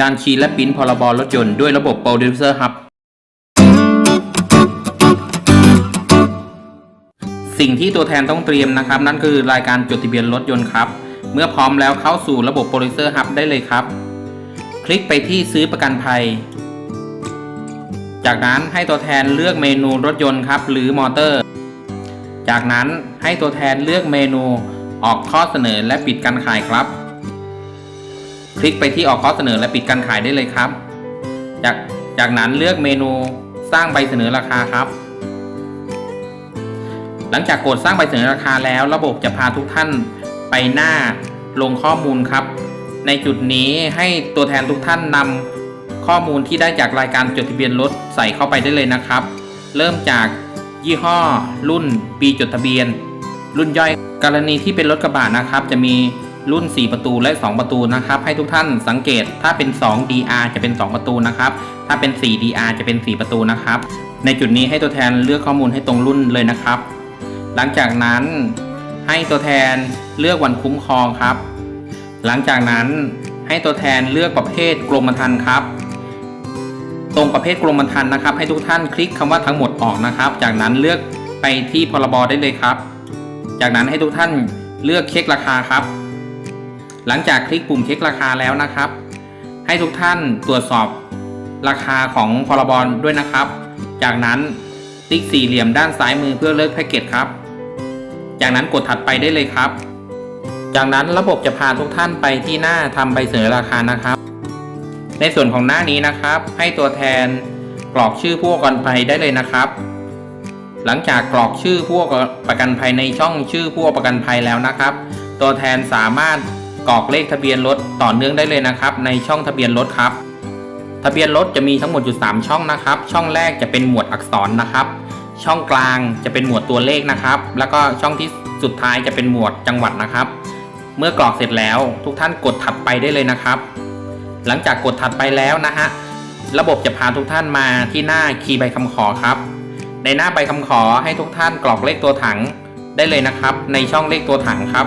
การคีย์และปิ้นพรบรถยนต์ด้วยระบบ Producer Hub สิ่งที่ตัวแทนต้องเตรียมนะครับ นั่นคือรายการจดทะเบียนรถยนต์ครับ เมื่อพร้อมแล้วเข้าสู่ระบบ Producer Hub ได้เลยครับ คลิกไปที่ซื้อประกันภัย จากนั้นให้ตัวแทนเลือกเมนูรถยนต์ครับ หรือมอเตอร์ จากนั้นให้ตัวแทนเลือกเมนูออกข้อเสนอและปิดการขายครับ ลิกไปที่ออกข้อเสนอและปิดการขายได้เลยครับ จากจากนั้นเลือกเมนูสร้างใบเสนอราคาครับ หลังจากกดสร้างใบเสนอราคาแล้ว ระบบจะพาทุกท่านไปหน้าลงข้อมูลครับ ในจุดนี้ให้ตัวแทนทุกท่านนำข้อมูลที่ได้จากรายการจดทะเบียนรถใส่เข้าไปได้เลยนะครับ เริ่มจากยี่ห้อ รุ่น ปีจดทะเบียน รุ่นย่อยกรณีที่เป็นรถกระบะนะครับ จะมี รุ่น 4 ประตูและ 2 ประตูนะครับ ให้ทุกท่านสังเกตถ้าเป็น 2 DR จะเป็น 2 ประตูนะครับ ถ้าเป็น 4 DR จะเป็น 4 ประตูนะครับ ในจุดนี้ให้ตัวแทนเลือกข้อมูลให้ตรงรุ่นเลยนะครับ หลังจากนั้นให้ตัวแทนเลือกวันคุ้มครองครับ หลังจากนั้นให้ตัวแทนเลือกประเภทกรมธรรม์ครับตรงประเภทกรมธรรม์นะครับ ให้ทุกท่านคลิกคำว่าทั้งหมดออกนะครับ จากนั้นเลือกไปที่พรบได้เลยครับ จากนั้นให้ทุกท่านเลือกเช็คราคาครับ หลังจากคลิกปุ่มเช็คราคาแล้วนะครับ ให้ทุกท่านตรวจสอบราคาของพรบด้วยนะครับ จากนั้นติ๊กสี่เหลี่ยมด้านซ้ายมือเพื่อเลือกแพ็กเกจครับ จากนั้นกดถัดไปได้เลยครับ จากนั้นระบบจะพาทุกท่านไปที่หน้าทำใบเสนอราคานะครับ ในส่วนของหน้านี้นะครับ ให้ตัวแทนกรอกชื่อผู้ประกันภัยได้เลยนะครับ หลังจากกรอกชื่อผู้ประกันภัยในช่องชื่อผู้ประกันภัยแล้วนะครับ ตัวแทนสามารถ กรอกเลขทะเบียนรถต่อเนื่องได้เลยนะครับ ในช่องทะเบียนรถครับ ทะเบียนรถจะมีทั้งหมดอยู่ 3 ช่องนะครับ ช่องแรกจะเป็นหมวดอักษรนะครับ ช่องกลางจะเป็นหมวดตัวเลขนะครับ แล้วก็ช่องที่สุดท้ายจะเป็นหมวดจังหวัดนะครับ เมื่อกรอกเสร็จแล้วทุกท่านกดถัดไปได้เลยนะครับ หลังจากกดถัดไปแล้วนะฮะระบบจะพาทุกท่านมาที่หน้าคีย์ใบคำขอครับ ในหน้าใบคำขอให้ทุกท่านกรอกเลขตัวถังได้เลยนะครับ ในช่องเลขตัวถังครับ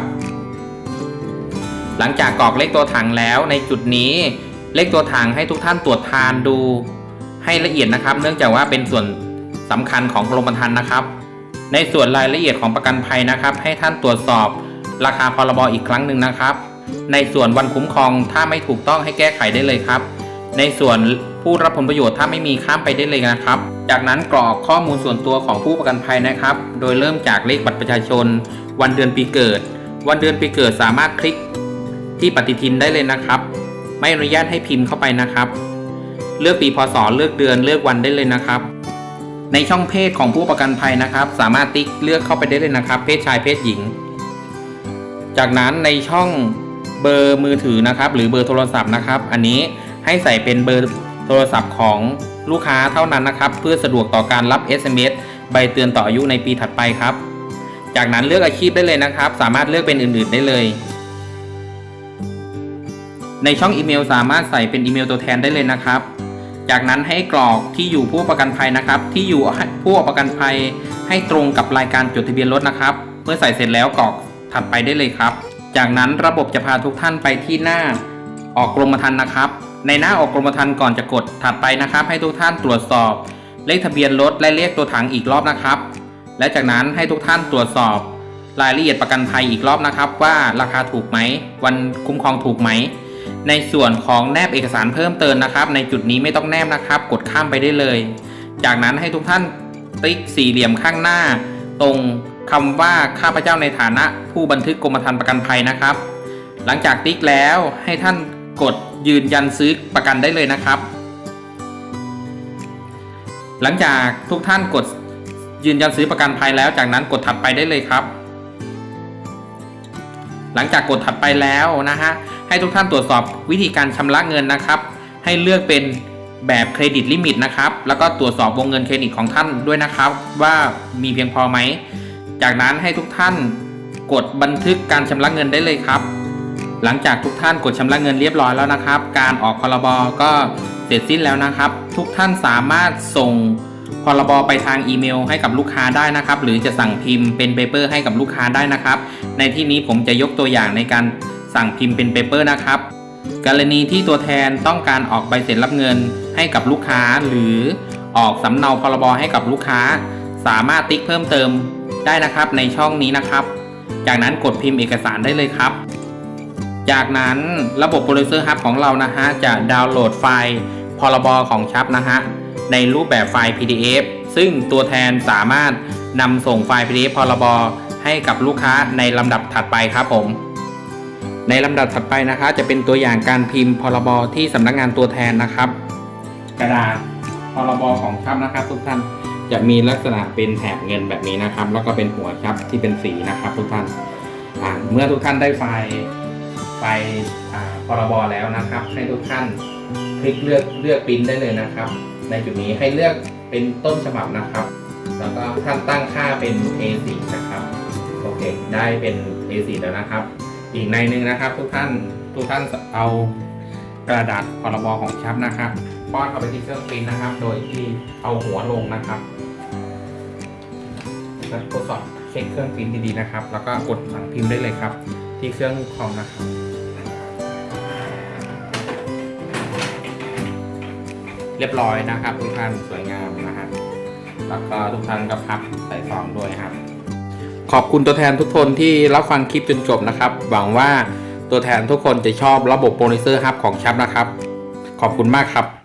หลังจากกรอกเลขตัวถังแล้วในจุดนี้ เลขตัวถังให้ทุกท่านตรวจทานดู ให้ละเอียดนะครับ เนื่องจากว่าเป็นส่วนสำคัญของกรมธรรม์นะครับ ในส่วนรายละเอียดของประกันภัยนะครับ ให้ท่านตรวจสอบราคาพรบอีกครั้งหนึ่งนะครับ ในส่วนวันคุ้มครองถ้าไม่ถูกต้องให้แก้ไขได้เลยครับ ในส่วนผู้รับผลประโยชน์ถ้าไม่มีข้ามไปได้เลยนะครับ จากนั้นกรอกข้อมูลส่วนตัวของผู้ประกันภัยนะครับ โดยเริ่มจากเลขบัตรประชาชน วันเดือนปีเกิด วันเดือนปีเกิดสามารถคลิก ที่ปฏิทินได้เลยนะครับ ไม่อนุญาตให้พิมพ์เข้าไปนะครับ เลือกปีพศเลือกเดือนเลือกวันได้เลยนะครับ ในช่องเพศของผู้ประกันภัยนะครับ สามารถติ๊กเลือกเข้าไปได้เลยนะครับ เพศชายเพศหญิง จากนั้นในช่องเบอร์มือถือนะครับ หรือเบอร์โทรศัพท์นะครับ อันนี้ให้ใส่เป็นเบอร์โทรศัพท์ของลูกค้าเท่านั้นนะครับ เพื่อสะดวกต่อการรับ SMS ใบเตือนต่ออายุในปีถัดไปครับ จากนั้นเลือกอาชีพได้เลยนะครับ สามารถเลือกเป็นอื่น ๆ ได้เลย ในช่องอีเมล สามารถใส่เป็นอีเมลตัวแทนได้เลยนะครับ จากนั้นให้กรอกที่อยู่ผู้ประกันภัยนะครับ ที่อยู่ผู้ประกันภัยให้ตรงกับรายการจดทะเบียนรถนะครับ เมื่อใส่เสร็จแล้วกรอกถัดไปได้เลยครับ จากนั้นระบบจะพาทุกท่านไปที่หน้าออกกรมธรรม์นะครับ ในหน้าออกกรมธรรม์ก่อนจะกดถัดไปนะครับ ให้ทุกท่านตรวจสอบ เลขทะเบียนรถและเลขตัวถังอีกรอบนะครับ และจากนั้นให้ทุกท่านตรวจสอบ รายละเอียดประกันภัยอีกรอบนะครับ ว่าราคาถูกไหม วันคุ้มครองถูกไหม ในส่วนของแนบเอกสารเพิ่มเติมนะครับ ในจุดนี้ไม่ต้องแนบนะครับ กดข้ามไปได้เลย จากนั้นให้ทุกท่านติ๊กสี่เหลี่ยมข้างหน้า ตรงคำว่าข้าพเจ้าในฐานะ ผู้บันทึกกรมธรรม์ประกันภัยนะครับ หลังจากติ๊กแล้วให้ท่านกดยืนยันซื้อประกันได้เลยนะครับ หลังจากทุกท่านกดยืนยันซื้อประกันภัยแล้วจากนั้นกดถัดไปได้เลยครับ หลังจากกดถัดไปแล้วนะฮะให้ทุกท่านตรวจสอบวิธีการชำระเงินนะครับ ให้เลือกเป็นแบบเครดิตลิมิตนะครับ แล้วก็ตรวจสอบวงเงินเครดิตของท่านด้วยนะครับ ว่ามีเพียงพอไหม จากนั้นให้ทุกท่านกดบันทึกการชำระเงินได้เลยครับ หลังจากทุกท่านกดชำระเงินเรียบร้อยแล้วนะครับ การออกพรบก็เสร็จสิ้นแล้วนะครับ ทุกท่านสามารถส่งพรบไปทางอีเมลให้กับลูกค้าได้นะครับ หรือจะสั่งพิมพ์เป็นเปเปอร์ให้กับลูกค้าได้นะครับ ในที่นี้ผมจะยกตัวอย่างในการสั่งพิมพ์เป็นเปเปอร์นะครับ กรณีที่ตัวแทนต้องการออกใบเสร็จรับเงินให้กับลูกค้า หรือออกสำเนาพรบให้กับลูกค้า สามารถติ๊กเพิ่มเติมได้นะครับในช่องนี้นะครับ จากนั้นกดพิมพ์เอกสารได้เลยครับ จากนั้นระบบ Producer Hub ของเรานะฮะจะดาวน์โหลดไฟล์พรบของชับนะฮะในรูปแบบไฟล์ PDF ซึ่งตัวแทนสามารถนำส่งไฟล์ PDF พรบ ให้กับลูกค้าในลำดับถัดไปครับผม ในลำดับถัดไปนะคะ จะเป็นตัวอย่างการพิมพ์พรบที่สำนักงานตัวแทนนะครับ กระดาษพรบของชับนะครับ ทุกท่านจะมีลักษณะเป็นแถบเงินแบบนี้นะครับ แล้วก็เป็นหัวชับที่เป็นสีนะครับ ทุกท่านาเมื่อทุกท่านได้ไฟล์ไฟล์พรบแล้วนะครับ ให้ทุกท่านคลิกเลือกเลือกปริ้นได้เลยนะครับ ในจุดนี้ให้เลือกเป็นต้นฉบับนะครับ แล้วก็ท่านตั้งค่าเป็น A4 นะครับ โอเค ได้เป็น A4 แล้วนะครับ อีกในหนึ่งนะครับ ทุกท่านทุกท่านเอากระดาษพรบของชับนะครับป้อนเข้าไปที่เครื่องปริ้นนะครับ โดยที่เอาหัวลงนะครับแล้วทดสอบเช็คเครื่องปริ้นดีๆนะครับ แล้วก็กดสั่งพิมพ์ได้เลยครับ ที่เครื่องคอมนะครับเรียบร้อยนะครับ ทุกท่านสวยงามนะฮะแล้วก็ทุกท่านก็พับใส่ซองด้วยครับ ขอบคุณตัวแทนทุกคนที่รับฟังคลิปจนจบนะครับ หวังว่าตัวแทนทุกคนจะชอบระบบโปรดิวเซอร์ฮับของชับนะครับ ขอบคุณมากครับ